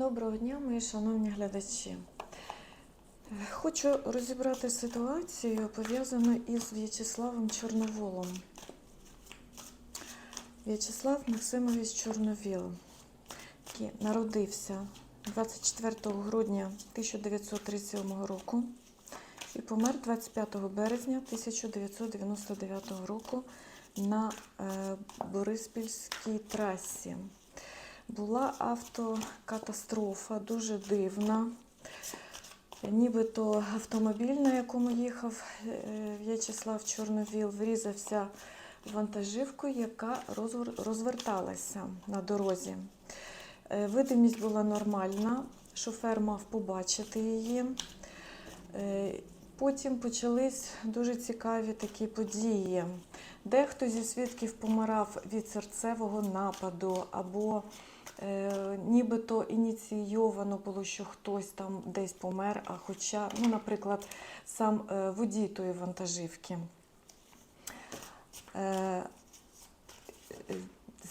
Доброго дня, мої шановні глядачі. Хочу розібрати ситуацію, пов'язану із В'ячеславом Чорноволом. В'ячеслав Максимович Чорновіл, який народився 24 грудня 1937 року і помер 25 березня 1999 року на е, Бориспільській трасі. Була автокатастрофа, дуже дивна. Нібито автомобіль, на якому їхав е, В'ячеслав Чорновіл, врізався в вантажівку, яка розверталася на дорозі. Е, Видимість була нормальна, шофер мав побачити її. Е, Потім почались дуже цікаві такі події. Дехто зі свідків помирав від серцевого нападу, або нібито ініційовано було, що хтось там десь помер, а хоча, ну, наприклад, сам е, водій тої вантажівки. Е,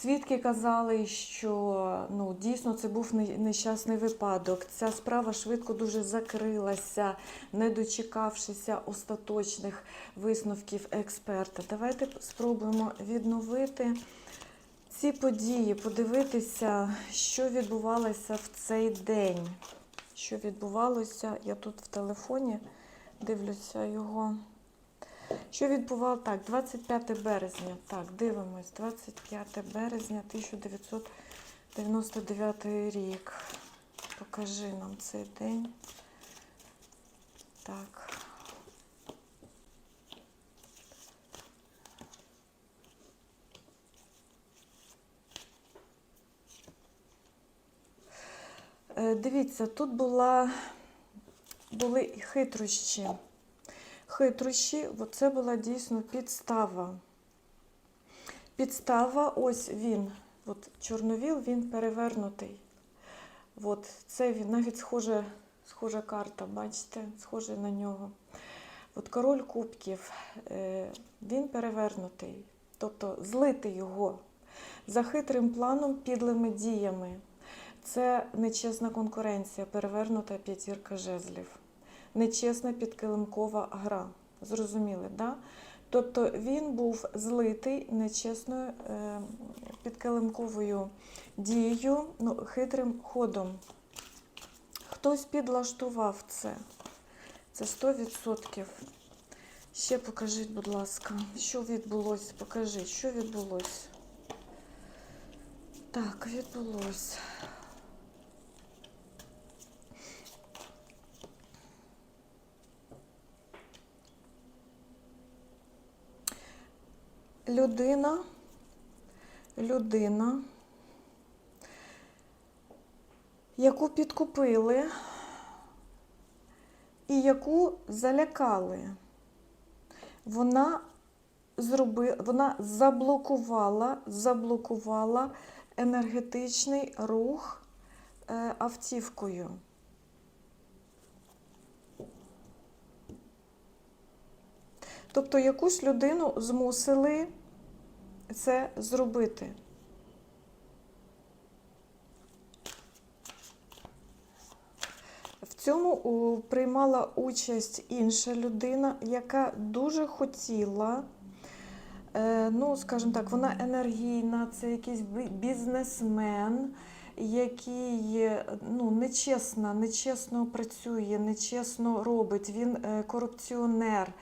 Свідки казали, що ну, дійсно це був нещасний випадок. Ця справа швидко дуже закрилася, не дочекавшися остаточних висновків експерта. Давайте спробуємо відновити ці події, подивитися, що відбувалося в цей день. Що відбувалося, я тут в телефоні дивлюся його. Що відбувало так, 25 березня. Так, дивимось, 25 березня 1999 рік. Покажи нам цей день. Так. Дивіться, тут була, були хитрощі хитрощі, це була дійсно підстава. Підстава, ось він, от чорновіл, він перевернутий. От, це він навіть схоже, схожа карта, бачите, схоже на нього. От король кубків, е, він перевернутий, тобто злити його за хитрим планом, підлими діями. Це нечесна конкуренція, перевернута п'ятірка жезлів нечесна підкилимкова гра. Зрозуміли, да? Тобто він був злитий нечесною е, підкилимковою дією, ну, хитрим ходом. Хтось підлаштував це. Це 100%. Ще покажіть, будь ласка, що відбулося? Покажіть, що відбулося. Так, відбулося. Людина, людина, яку підкупили і яку залякали, вона зроби, вона заблокувала, заблокувала енергетичний рух е, автівкою. Тобто якусь людину змусили це зробити. В цьому приймала участь інша людина, яка дуже хотіла, е, ну, скажімо так, вона енергійна, це якийсь бізнесмен, який ну, нечесно, нечесно працює, нечесно робить, він е, корупціонер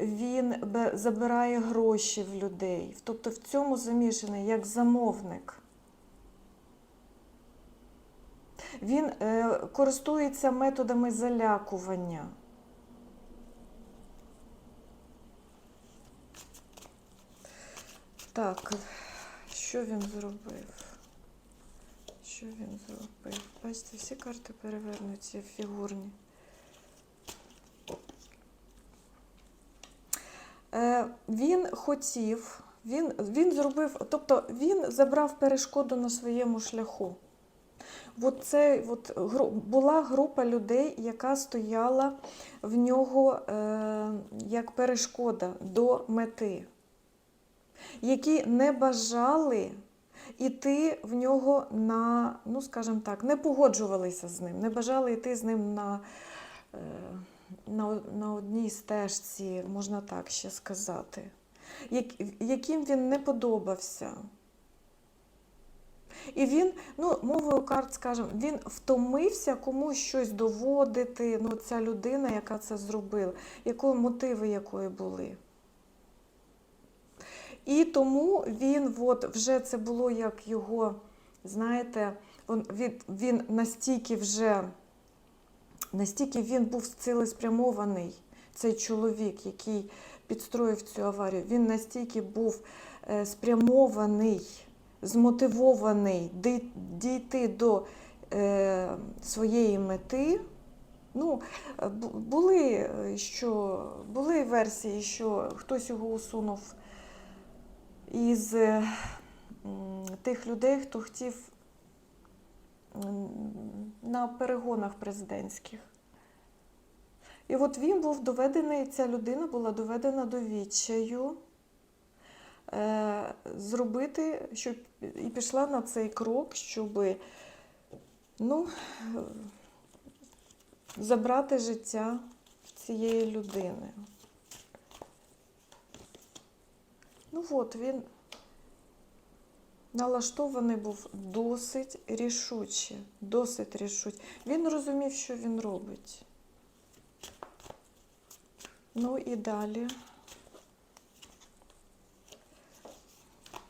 він забирає гроші в людей. Тобто в цьому замішаний як замовник. Він е, користується методами залякування. Так, що він зробив? Що він зробив? Бачите, всі карти перевернуті фігурні. Е, Він хотів, він, він зробив, тобто він забрав перешкоду на своєму шляху. От це от, була група людей, яка стояла в нього е, як перешкода до мети, які не бажали іти в нього на, ну скажімо так, не погоджувалися з ним, не бажали йти з ним на, е, на, на одній стежці, можна так ще сказати, як, яким він не подобався. І він, ну, мовою карт, скажімо, він втомився комусь щось доводити. Ну, ця людина, яка це зробила, якої мотиви якої були. І тому він, от, вже це було як його, знаєте, він, він настільки вже, настільки він був цілеспрямований, цей чоловік, який підстроїв цю аварію, він настільки був е, спрямований, змотивований дійти до е, своєї мети. Ну, е, були, що, були версії, що хтось його усунув із тих людей, хто хотів на перегонах президентських. І от він був доведений, ця людина була доведена до відчаю е, зробити, щоб і пішла на цей крок, щоб ну, забрати життя цієї людини. Ну от він налаштований був досить рішуче, досить рішуче. Він розумів, що він робить. Ну і далі.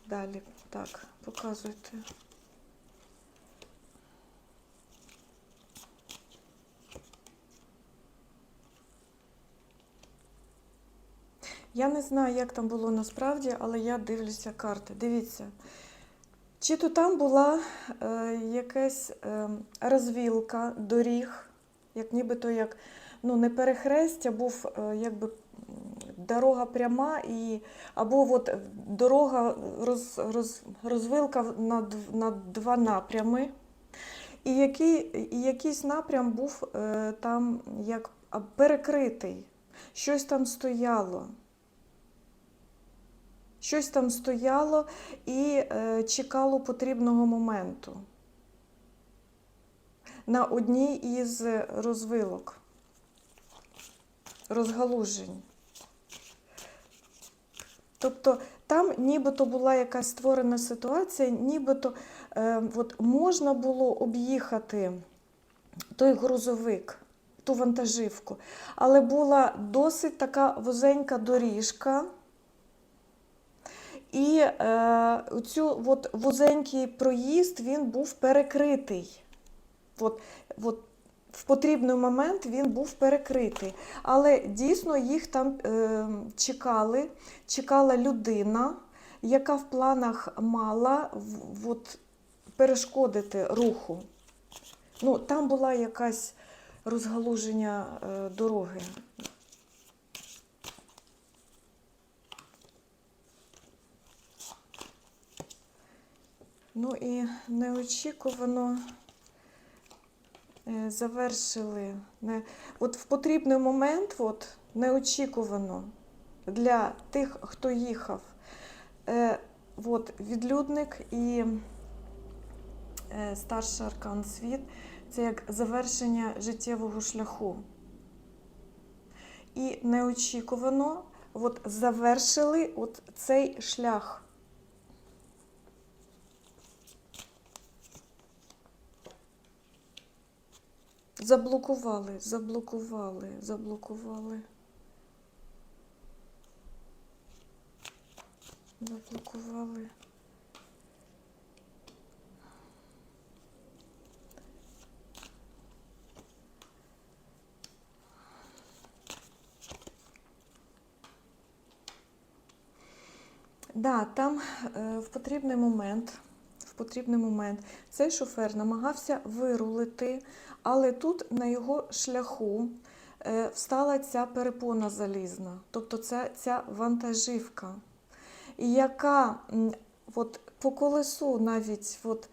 Далі, так, показуйте. Я не знаю, як там було насправді, але я дивлюся карти. Дивіться. Чи то там була е, якась е, розвілка доріг, як нібито як ну, не перехрестя, був е, якби дорога пряма, і, або от дорога роз, роз, розвилка на, на два напрями. І, який, і якийсь напрям був е, там як перекритий, щось там стояло. Щось там стояло і е, чекало потрібного моменту на одній із розвилок, розгалужень. Тобто там нібито була якась створена ситуація, нібито е, от можна було об'їхати той грузовик, ту вантажівку, але була досить така вузенька доріжка. І е, цю от вузенький проїзд він був перекритий. От, от, в потрібний момент він був перекритий. Але дійсно їх там е, чекали, чекала людина, яка в планах мала от, перешкодити руху. Ну, там була якась розгалуження е, дороги. Ну і неочікувано е, завершили. От в потрібний момент, от, неочікувано для тих, хто їхав, е, от, відлюдник і е, старший аркан світ це як завершення життєвого шляху. І неочікувано от, завершили от цей шлях. Заблокували, заблокували, заблокували. Заблокували. Да, там е, в потрібний момент, потрібний момент цей шофер намагався вирулити, але тут на його шляху е, встала ця перепона залізна, тобто це ця вантажівка, яка от, по колесу навіть от,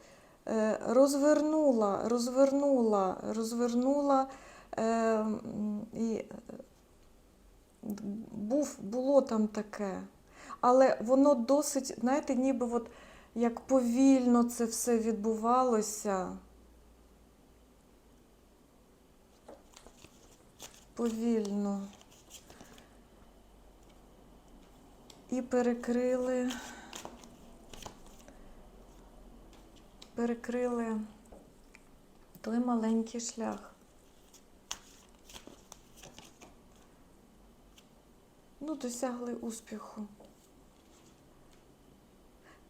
е, розвернула, розвернула, розвернула е, і був, було там таке. Але воно досить, знаєте, ніби от як повільно це все відбувалося. Повільно. І перекрили, перекрили той маленький шлях. Ну, досягли успіху.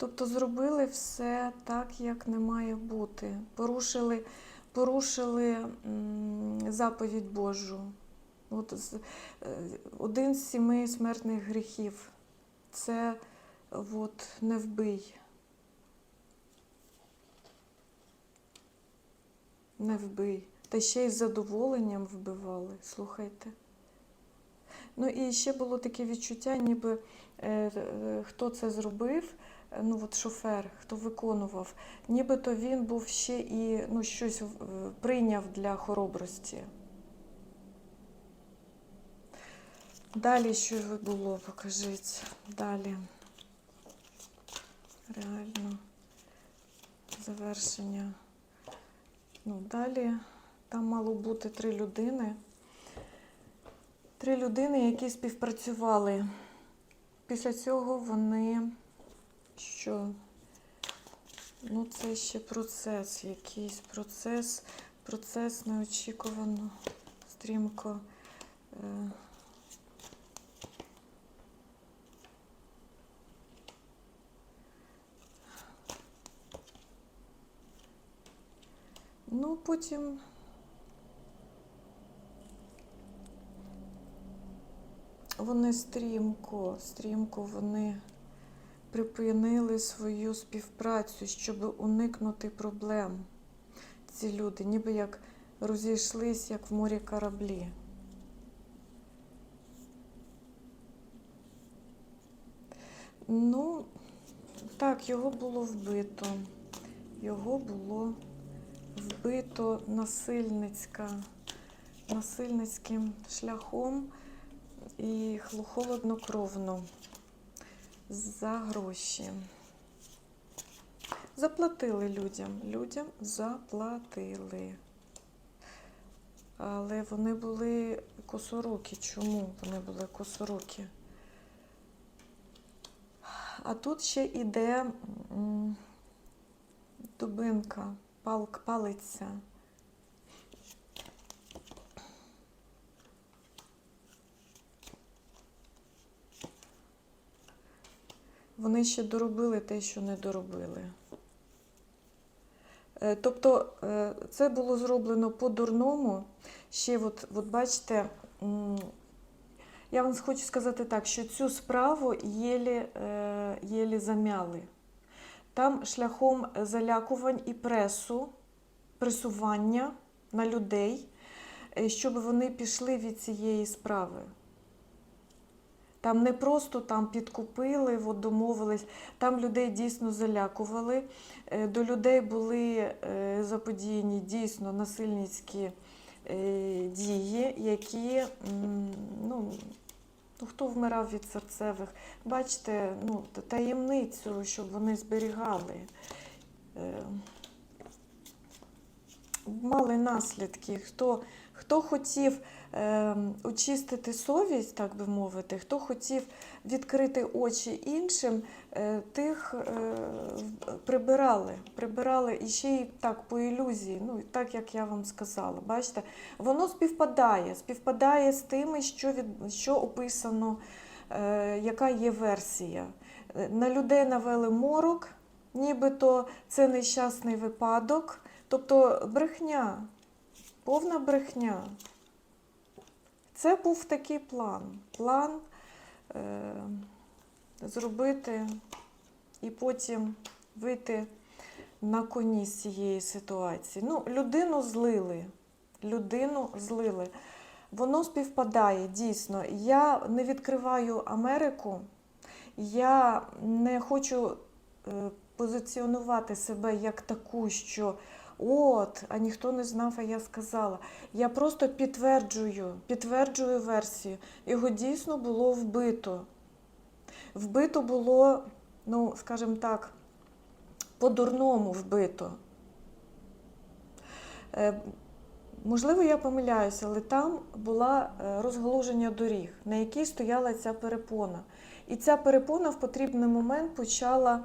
Тобто зробили все так, як не має бути. Порушили, порушили заповідь Божу. От, е, один з сіми смертних гріхів це от, не вбий. Не вбий. Та ще й з задоволенням вбивали, слухайте. Ну і ще було таке відчуття, ніби хто це зробив, е, ну от шофер, хто виконував, нібито він був ще і ну, щось е, прийняв для хоробрості. Далі що було, покажіть. Далі. Реально завершення. Ну, далі там мало бути три людини. Три людини, які співпрацювали. Після цього вони що? Ну, це ще процес, якийсь процес, процес неочікувано, стрімко. Е, Ну, потім вони стрімко, стрімко вони припинили свою співпрацю, щоб уникнути проблем. Ці люди, ніби як розійшлись, як в морі кораблі. Ну, так, його було вбито. Його було вбито насильницька, насильницьким шляхом і холоднокровно за гроші. Заплатили людям. Людям заплатили. Але вони були косорукі. Чому вони були косорукі? А тут ще іде дубинка, палк, палиця. Вони ще доробили те, що не доробили. Е, Тобто е, це було зроблено по-дурному. Ще, от, от бачите, я вам хочу сказати так, що цю справу єлі, е, єлі замяли. Там шляхом залякувань і пресу, пресування на людей, щоб вони пішли від цієї справи. Там не просто там підкупили, от домовились, там людей дійсно залякували. Е, До людей були е, заподіяні дійсно насильницькі е, дії, які ну, ну, хто вмирав від серцевих, бачите, ну, таємницю, щоб вони зберігали. Мали наслідки. Хто, хто хотів очистити совість, так би мовити, хто хотів відкрити очі іншим, е, тих е, прибирали. Прибирали і ще й так по ілюзії, ну так як я вам сказала. Бачите, воно співпадає, співпадає з тими, що, від, що описано, е, яка є версія. На людей навели морок, нібито це нещасний випадок, тобто брехня, повна брехня. Це був такий план. План е, зробити і потім вийти на коні з цієї ситуації. Ну, людину злили. Людину злили. Воно співпадає дійсно. Я не відкриваю Америку, я не хочу е, позиціонувати себе як таку, що от, а ніхто не знав, а я сказала. Я просто підтверджую, підтверджую версію. Його дійсно було вбито. Вбито було, ну, скажімо так, по-дурному вбито. Е, Можливо, я помиляюся, але там була е, розгалуження доріг, на якій стояла ця перепона. І ця перепона в потрібний момент почала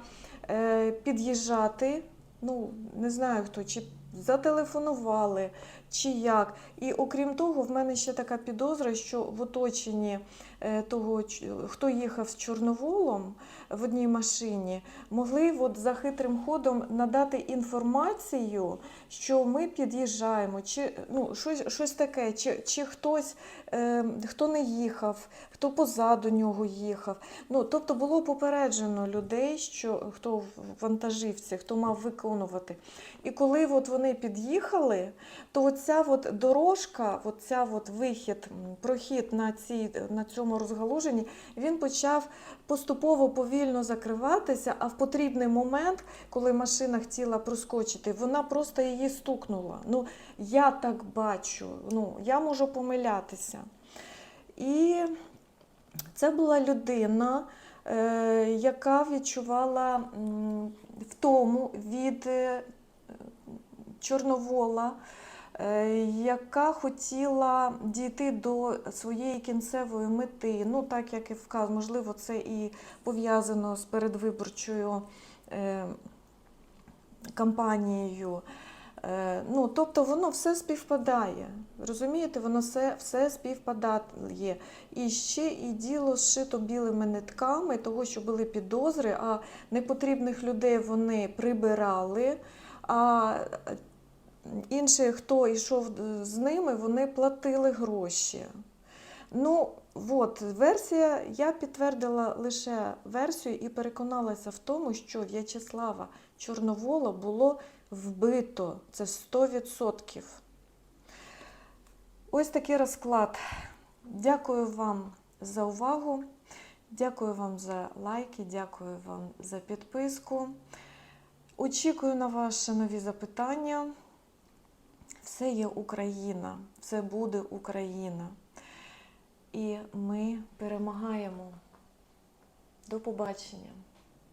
е, під'їжджати. Ну, не знаю хто, чи зателефонували, чи як. І окрім того, в мене ще така підозра, що в оточенні е, того, хто їхав з Чорноволом в одній машині, могли от за хитрим ходом надати інформацію, що ми під'їжджаємо, чи ну, щось, щось таке, чи, чи хтось, е, хто не їхав, хто позаду нього їхав. Ну, тобто було попереджено людей, що хто в вантажівці, хто мав виконувати. І коли от вони під'їхали, то оця от дорожка, оця от вихід, прохід на, цій, на цьому розгалуженні, він почав поступово повільно закриватися, а в потрібний момент, коли машина хотіла проскочити, вона просто її стукнула. Ну, я так бачу, ну, я можу помилятися. І це була людина, е, яка відчувала втому від е, Чорновола, е, яка хотіла дійти до своєї кінцевої мети. Ну, так як і вказ, можливо, це і пов'язано з передвиборчою е, кампанією. Е, Ну, тобто воно все співпадає. Розумієте, воно все, все співпадає. І ще і діло зшито білими нитками, того, що були підозри, а непотрібних людей вони прибирали. А інші, хто йшов з ними, вони платили гроші. Ну, от, версія, я підтвердила лише версію і переконалася в тому, що В'ячеслава Чорновола було вбито. Це 100%. Ось такий розклад. Дякую вам за увагу. Дякую вам за лайки, дякую вам за підписку. Очікую на ваші нові запитання. Все є Україна, все буде Україна. І ми перемагаємо. До побачення.